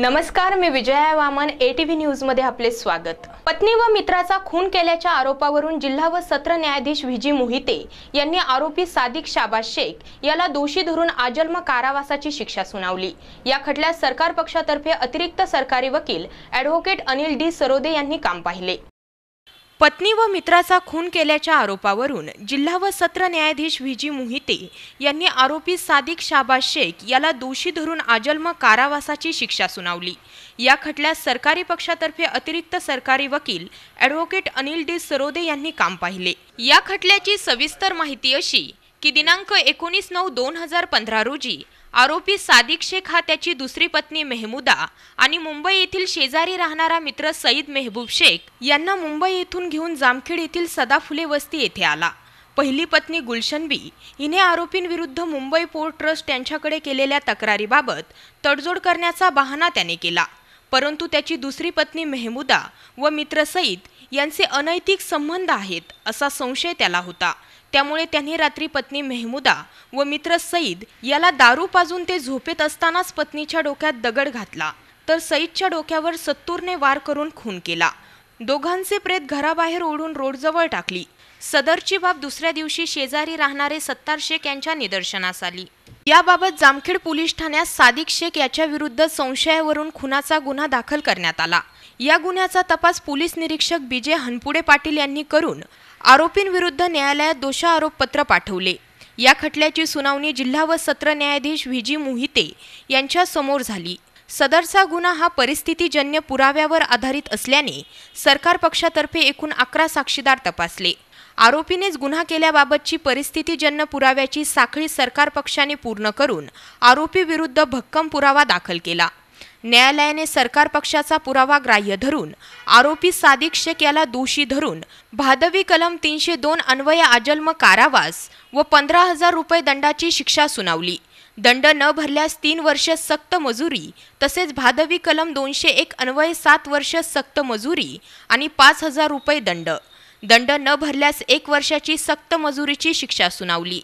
नमस्कार मी विजया वामन एटीव्ही न्यूजमध्ये आपले स्वागत. पत्नी व मित्राचा खून केल्याच्या आरोपावरून जिल्हा व सत्र न्यायाधीश व्ही मोहिते यांनी आरोपी सादिक शाबाज शेख याला दोषी धरून आजन्म कारावासाची शिक्षा सुनावली. या खटल्यात सरकार पक्षातर्फे अतिरिक्त सरकारी वकील ॲडव्होकेट अनिल डी सरोदे यांनी काम पाहिले. पत्नी व मित्राचा खून केल्याच्या आरोपावरून जिल्हा व सत्र न्यायाधीश व्ही जी मोहिते यांनी आरोपी सादिक शाबाज शेख याला दोषी धरून आजन्म कारावासाची शिक्षा सुनावली. या खटल्यात सरकारी पक्षातर्फे अतिरिक्त सरकारी वकील ॲडव्होकेट अनिल डी. सरोदे यांनी काम पाहिले. या खटल्याची सविस्तर माहिती अशी की दिनांक एकोणीस नऊ दोन हजार पंधरा रोजी आरोपी सादिक शेख हा त्याची दुसरी पत्नी मेहमुदा आणि मुंबई येथील शेजारी राहणारा मित्र सईद मेहबूब शेख यांना मुंबई येथून घेऊन जामखेड येथील सदाफुले वस्ती येथे आला. पहिली पत्नी गुलशन बी हिने आरोपींविरुद्ध मुंबई पोर्ट ट्रस्ट यांच्याकडे केलेल्या तक्रारीबाबत तडजोड करण्याचा बहाणा त्याने केला. परंतु त्याची दुसरी पत्नी मेहमुदा व मित्र सईद यांचे अनैतिक संबंध आहेत असा संशय त्याला होता. त्यामुळे त्यांनी रात्री पत्नी मेहमुदा व मित्र सईद याला दारू पाजून ते झोपेत असतानाच पत्नीच्या डोक्यात दगड घातला. तर सईदच्या डोक्यावर सत्तूरने वार करून खून केला. दोघांचे प्रेत घराबाहेर ओढून रोडजवळ टाकली. सदरची बाब दुसऱ्या दिवशी शेजारी राहणारे सत्तार शेख यांच्या निदर्शनास आली. याबाबत जामखेड पोलीस ठाण्यात सादिक शेख याच्या विरुद्ध संशयावरून खुनाचा गुन्हा दाखल करण्यात आला. या गुन्ह्याचा तपास पोलीस निरीक्षक बीजे हनपुडे पाटील यांनी करून आरोपींविरुद्ध न्यायालयात दोषारोपपत्र पाठवले. या खटल्याची सुनावणी जिल्हा व सत्र न्यायाधीश व्ही जी मोहिते यांच्या समोर झाली. सदरचा गुन्हा हा परिस्थितीजन्य पुराव्यावर आधारित असल्याने सरकार पक्षातर्फे एकूण अकरा साक्षीदार तपासले. आरोपीनेच गुन्हा केल्याबाबतची परिस्थितीजन्य पुराव्याची साखळी सरकार पक्षाने पूर्ण करून आरोपीविरुद्ध भक्कम पुरावा दाखल केला. न्यायालयाने सरकार पक्षाचा पुरावा ग्राह्य धरून आरोपी सादिक शेख याला दोषी धरून भादवी कलम तीनशे दोन अन्वय आजन्म कारावास व पंधरा हजार रुपये दंडाची शिक्षा सुनावली. दंड न भरल्यास तीन वर्ष सक्त मजुरी तसेच भादवी कलम दोनशे एक अन्वय सात वर्ष सक्त मजुरी आणि पाच हजार रुपये दंड. दंड न भरल्यास एक वर्षाची सक्त मजुरीची शिक्षा सुनावली.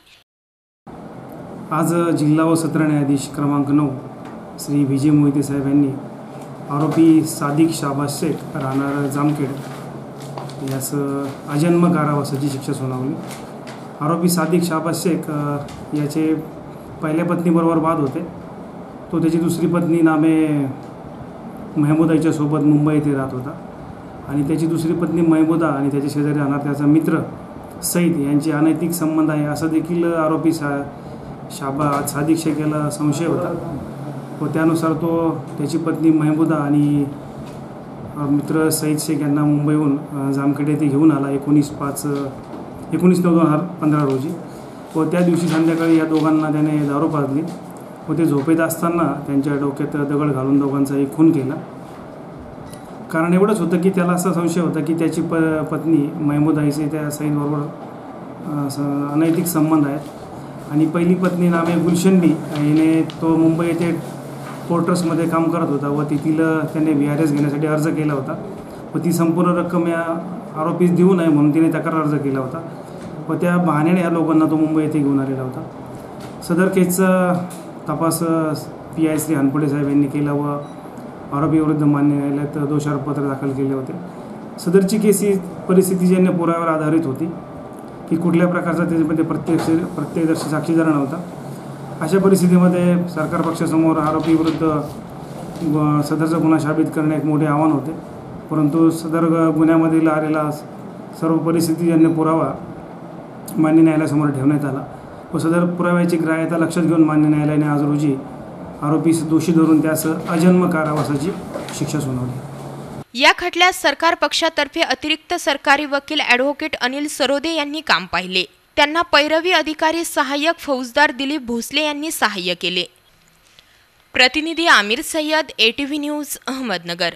आज जिल्हा व सत्र न्यायाधीश क्रमांक नऊ. श्री विजय मोहिते साहेब यांनी आरोपी सादिक शाबाज शेख राहणार जामखेड यास अजन्म कारावासाची शिक्षा सुनावली. आरोपी सादिक शाबाज शेख याचे पहिल्या पत्नीबरोबर वाद होते. तो त्याची दुसरी पत्नी नामे महमूदा सोबत मुंबई येथे राहत होता. आणि त्याची दुसरी पत्नी महमूदा आणि त्याच्या शेजारी राहणार त्याचा मित्र सईद यांचे अनैतिक संबंध आहे असं देखील आरोपी सा शाबा सादिक शेख याला संशय होता. व त्यानुसार तो त्याची पत्नी महबूदा आणि मित्र सईद शेख यांना मुंबईहून जामखेड येथे घेऊन आला एकोणीस पाच एकोणीस नऊ दोन हजार पंधरा रोजी. व त्या दिवशी संध्याकाळी या दोघांना त्याने दारू पाजली व ते झोपेत असताना त्यांच्या डोक्यात दगड घालून दोघांचाही खून केला. कारण एवढंच होतं की त्याला असा संशय होता की त्याची प पत्नी महमूद आईचे त्या सईदबरोबर अनैतिक संबंध आहेत. आणि पहिली पत्नी नामे गुलशनबी. हिने तो मुंबई येथे पोर्टर्समध्ये काम करत होता व तेथील त्याने व्ही आर एस घेण्यासाठी अर्ज केला होता. व ती संपूर्ण रक्कम या आरोपीस देऊ नये म्हणून तिने तक्रार अर्ज केला होता. व त्या बहाण्याने या लोकांना तो मुंबई येथे घेऊन आलेला होता. सदर केसचा तपास पी आय श्री हनपडे साहेब यांनी केला व आरोपीविरुद्ध मान्य न्यायालयात दोषारोपपत्र दाखल केले होते. सदरची केस ही परिस्थितीजन्य पुराव्यावर आधारित होती की कुठल्या प्रकारचा त्याच्यामध्ये प्रत्यक्ष प्रत्यक्षदर्शी साक्षीदार नव्हता. अशा परिस्थितीमध्ये सरकार पक्षासमोर आरोपीविरुद्ध सदरचा गुन्हा शाबित करणे एक मोठे आव्हान होते. परंतु सदर गुन्ह्यामधील आलेला सर्व परिस्थितीजन्य पुरावा मान्य न्यायालयासमोर ठेवण्यात आला. व सदर पुराव्याची ग्राह्यता लक्षात घेऊन मान्य न्यायालयाने आज रोजी आरोपीस दोषी धरून त्यास अजन्म कारावासाची शिक्षा सुनावली. या खटल्यात सरकार पक्षातर्फे अतिरिक्त सरकारी वकील ॲडव्होकेट अनिल सरोदे यांनी काम पाहिले. त्यांना पैरवी अधिकारी सहाय्यक फौजदार दिलीप भोसले यांनी सहाय्य केले. प्रतिनिधी आमिर सय्यद एटीव्ही न्यूज अहमदनगर.